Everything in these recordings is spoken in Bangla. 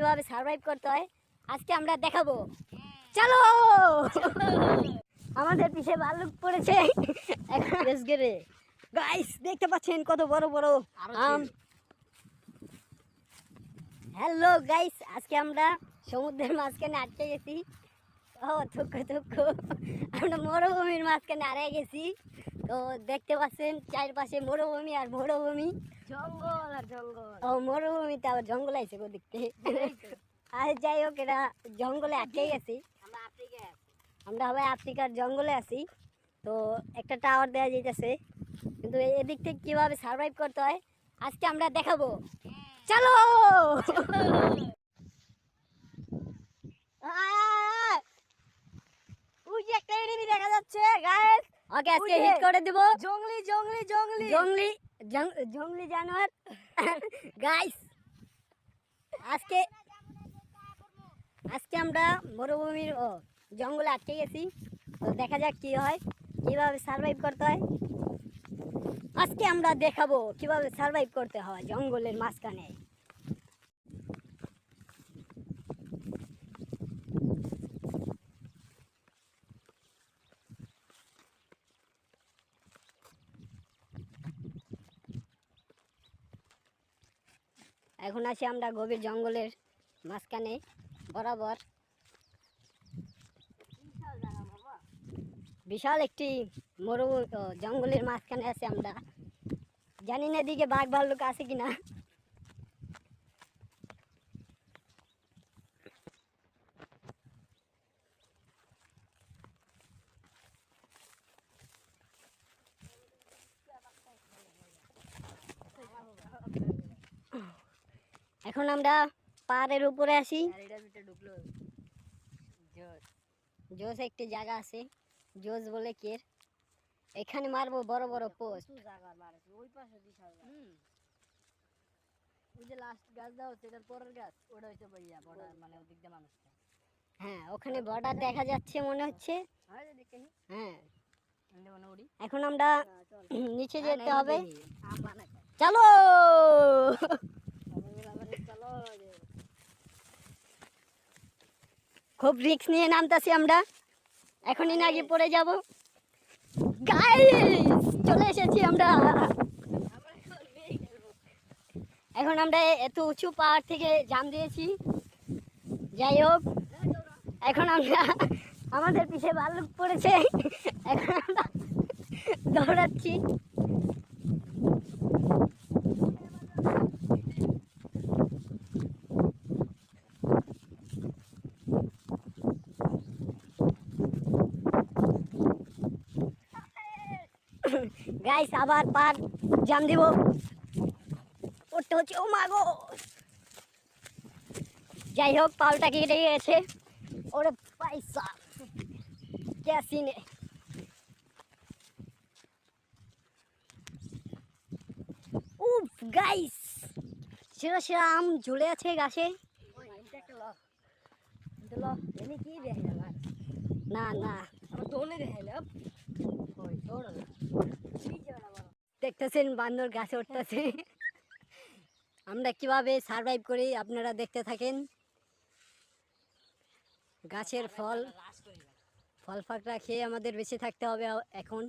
কীভাবে সার্ভাইভ করতে হয় আজকে আমরা দেখাবো। চলো! আমাদের পিছে ভাল্লুক পড়েছে। এখন বেশ গাইস দেখতে পাচ্ছেন কত বড় বড় আম। হ্যালো গাইস আজকে আমরা সমুদ্রের মাঝখানে আটকে গেছি। ও থুক থুক। আমরা মরুভূমির মাঝখানে আড়াই গেছি। তো দেখতে পাচ্ছেন চারপাশে মরুভূমি আর মরুভূমি। জঙ্গল আর জঙ্গল। ও মরুভূমিতে আবার জঙ্গল আছে ওদিক থেকে আর যাই হোক এটা জঙ্গলে আটকে গেছি। আমরা আফ্রিকায় আছি। আমরা সবাই আফ্রিকার জঙ্গলে আছি। তো একটা টাওয়ার দেওয়া যেতেছে কিন্তু এদিক থেকে কীভাবে সার্ভাইভ করতে হয় আজকে আমরা দেখাবো। চলো! একটা দেখা যাচ্ছে গাইস ওকে আজকে হিট করে দিব। জঙ্গলি জঙ্গলি জঙ্গলি। জঙ্গলি জঙ্গলি জানোয়ার। গাইস আজকে আজকে আমরা মরুভূমির ও জঙ্গলে আটকে গেছি। তো দেখা যাক কি হয় কীভাবে সার্ভাইভ করতে হয়। আজকে আমরা দেখাবো কীভাবে সার্ভাইভ করতে হয় জঙ্গলের মাঝখানে। এখন আছি আমরা গভীর জঙ্গলের মাঝখানে, বরাবর। বিশাল একটি মরু জঙ্গলের মাঝখানে আছি আমরা। জানি না এদিকে বাঘ ভাল্লুক আছে কিনা। এখন আমরা পাহাড়ের উপরে আসি জোস একটি জায়গা আছে। জোস বলে কে এখানে মারবো বড় বড় পোস্ট। প্রচুর ওই পাশে ওই যে লাস্ট গাছ দেওয়া হচ্ছে এটার পরের গাছ ওটা হচ্ছে ভাইয়া বড় মানে ওদিক দিয়ে মানুষটা। হ্যাঁ ওখানে বর্ডার দেখা যাচ্ছে মনে হচ্ছে। হয় হ্যাঁ। এখন আমরা নিচে যেতে হবে। চলো সবাই মিলে আবার চলো যে খুব রিস্ক নিয়ে নামতাছি আমরা। এখনই নাকি পড়ে যাব। গাইস চলে এসেছি আমরা। এখন আমরা এত উঁচু পাহাড় থেকে জাম দিয়েছি। যাই হোক এখন আমরা আমাদের পিছে ভাল্লুক পড়েছে। এখন আমরা দৌড়াচ্ছি। গাইস আবার পার জাম দিব। উঠতে হচ্ছে, ও মাগো যাই হোক পালটা কেটে গেছে। ওরে পয়সা ক্যাসিনে উফ গাইস সেরা সেরা আম ঝুলে আছে গাছে। না না। দেখতেছেন, বান্দর গাছে উঠতেছে। আমরা কীভাবে সার্ভাইভ করি আপনারা দেখতে থাকেন। গাছের ফল ফল ফাকড়া খেয়ে আমাদের বেঁচে থাকতে হবে এখন।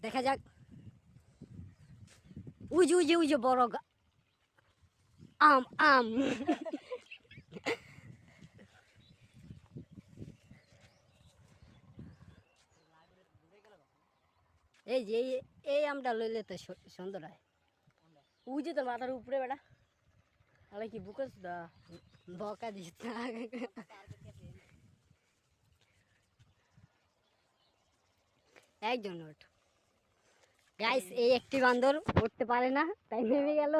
দেখা যাক। উজু উজু উজু বড় আম আম। এই যে, এই- আমটা লইলে তো সুন্দর হয়। ওই যে তোর মাথার উপরে বেটা। তাহলে কি বুকস দা, বকা দিস একজন ওঠ। গাইস এই একটি বান্দর উঠতে পারে না, তাই নেমে গেল।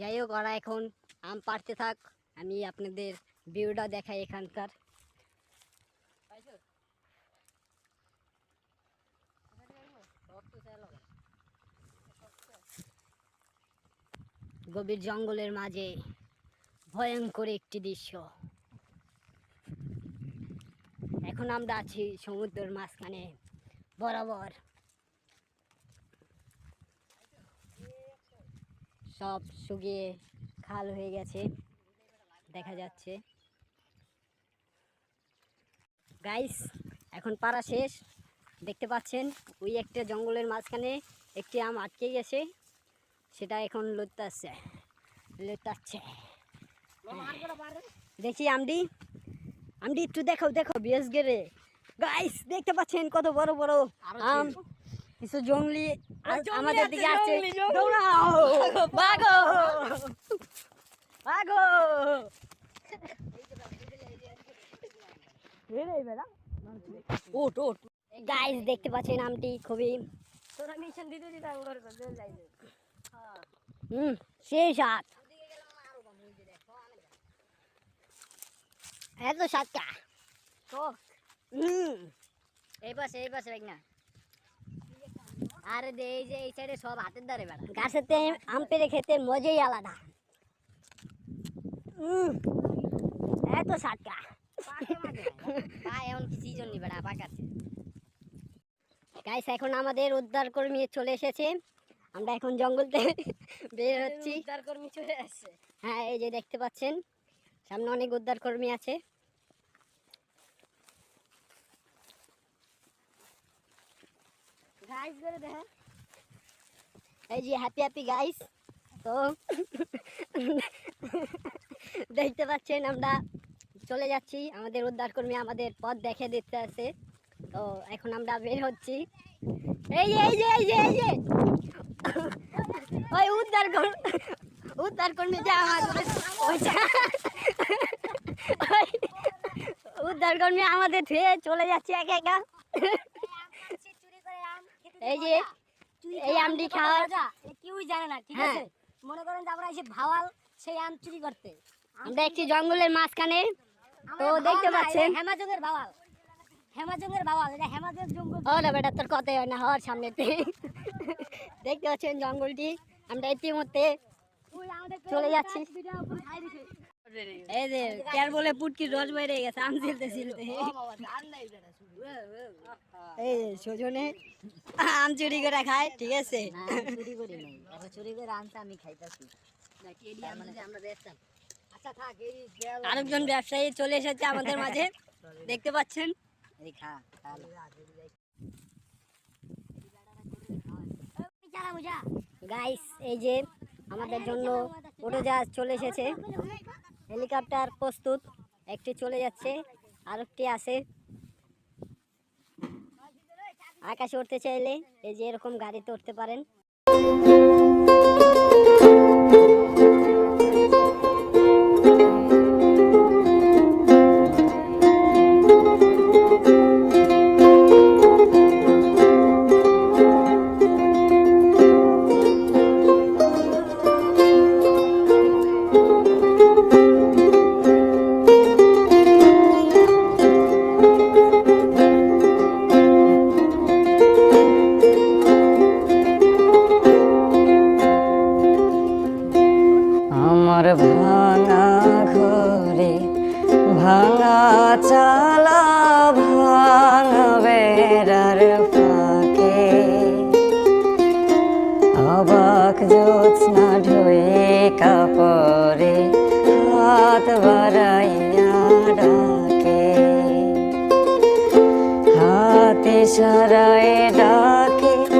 যাই হোক, ওরা এখন আম পাড়তে থাক। আমি আপনাদের ভিউটা দেখাই এখানকার। গভীর জঙ্গলের মাঝে ভয়ঙ্কর একটি দৃশ্য। এখন আমরা আছি সমুদ্রের মাঝখানে। বরাবর সব শুকিয়ে খাল হয়ে গেছে দেখা যাচ্ছে। গাইস এখন পাড়া শেষ। দেখতে পাচ্ছেন ওই একটা জঙ্গলের মাঝখানে একটি আম আটকে গেছে সেটা এখন লুটাচ্ছে লুটাচ্ছে দেখি আমডি আমডি একটু দেখো দেখো বিএস গেরে গাইস দেখতে পাচ্ছেন কত বড় বড় আম। কিছু জঙ্গলি আমাদের দিকে। দৌড়াও। ভাগো ভাগো ওট ওট গাইস দেখতে পাচ্ছেন আমটি খুবই। হুম সেই সাত। এত সাতটা? তো হুম। এই পাশে এই পাশে না আরে দে এই যে এই সাইডে সব হাতের দ্বারে বেড়া। গাছেতে আম পেড়ে খেতে মজাই আলাদা। এত সাতটা পা এমন কিছুই জন্য বেড়া পাকাচ্ছে গাইস এখন আমাদের উদ্ধার কর্মী চলে এসেছে। আমরা এখন জঙ্গল থেকে বের হচ্ছি। উদ্ধার কর্মী চলে আসছে। হ্যাঁ এই যে দেখতে পাচ্ছেন সামনে অনেক উদ্ধার কর্মী আছে। গাইস করে এই যে হ্যাপি হ্যাপি গাইস তো দেখতে পাচ্ছেন, আমরা চলে যাচ্ছি। আমাদের উদ্ধার কর্মী আমাদের পথ দেখে দিতে আছে। তো, এখন আমরা বের হচ্ছি। এই যে এই যে এই যে এই যে! ওই উদ্ধার উদ্ধার কর্মী যা, ওই উদ্ধার কর্মী আমাদের ধুয়ে চলে যাচ্ছে একা একা। এই যে এই আমটি কেউই জানে না ঠিক হ্যাঁ। আছে? মনে করেন যে আমরা এসে ভাওয়াল সেই আম চুরি করতে। আমরা একটি জঙ্গলের মাঝখানে। তো দেখতে পাচ্ছেন। এটা হেমাজঙ্গের ভাওয়াল। হেমাজঙ্গের ভাওয়াল এটা হেমাজের জঙ্গল। ওরে বেটা তোর কথাই হয় না হওয়ার সামনেতে দেখতে পাচ্ছেন জঙ্গলটি। আমরা ইতিমধ্যে চলে যাচ্ছি। এই যে কেয়ার বলে পুটকি রস বেড়ে গেছে আম ছিলতে ছিলতে এই সজনে আম চুরি করে খায় ঠিক আছে? চুরি করি নাই। এখন চুরি করে আনতে আমি খাইতাছি। আচ্ছা আরেকজন ব্যবসায়ী চলে এসেছে আমাদের মাঝে। দেখতে পাচ্ছেন? গাইস এই যে আমাদের জন্য উড়োজাহাজ চলে এসেছে। হেলিকপ্টার প্রস্তুত। একটি চলে যাচ্ছে আরেকটি আছে। আকাশে উঠতে চাইলে এই যে এরকম গাড়িতে উঠতে পারেন। ভাঙা চালা ভাঙা বেড়ার ফাঁকে। অবাক জ্যোৎস্না ঢুয়ে কাপড়ে হাত বাড়াইয়া ডাকে। হাতে সারায় ডাকে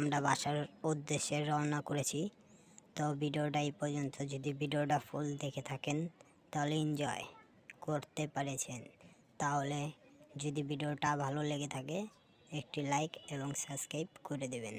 আমরা বাসার উদ্দেশ্যে রওনা করেছি। তো ভিডিওটা এই পর্যন্ত। যদি ভিডিওটা ফুল দেখে থাকেন, তাহলে এনজয় করতে পারেছেন। তাহলে যদি ভিডিওটা ভালো লেগে থাকে, একটি লাইক এবং সাবস্ক্রাইব করে দেবেন।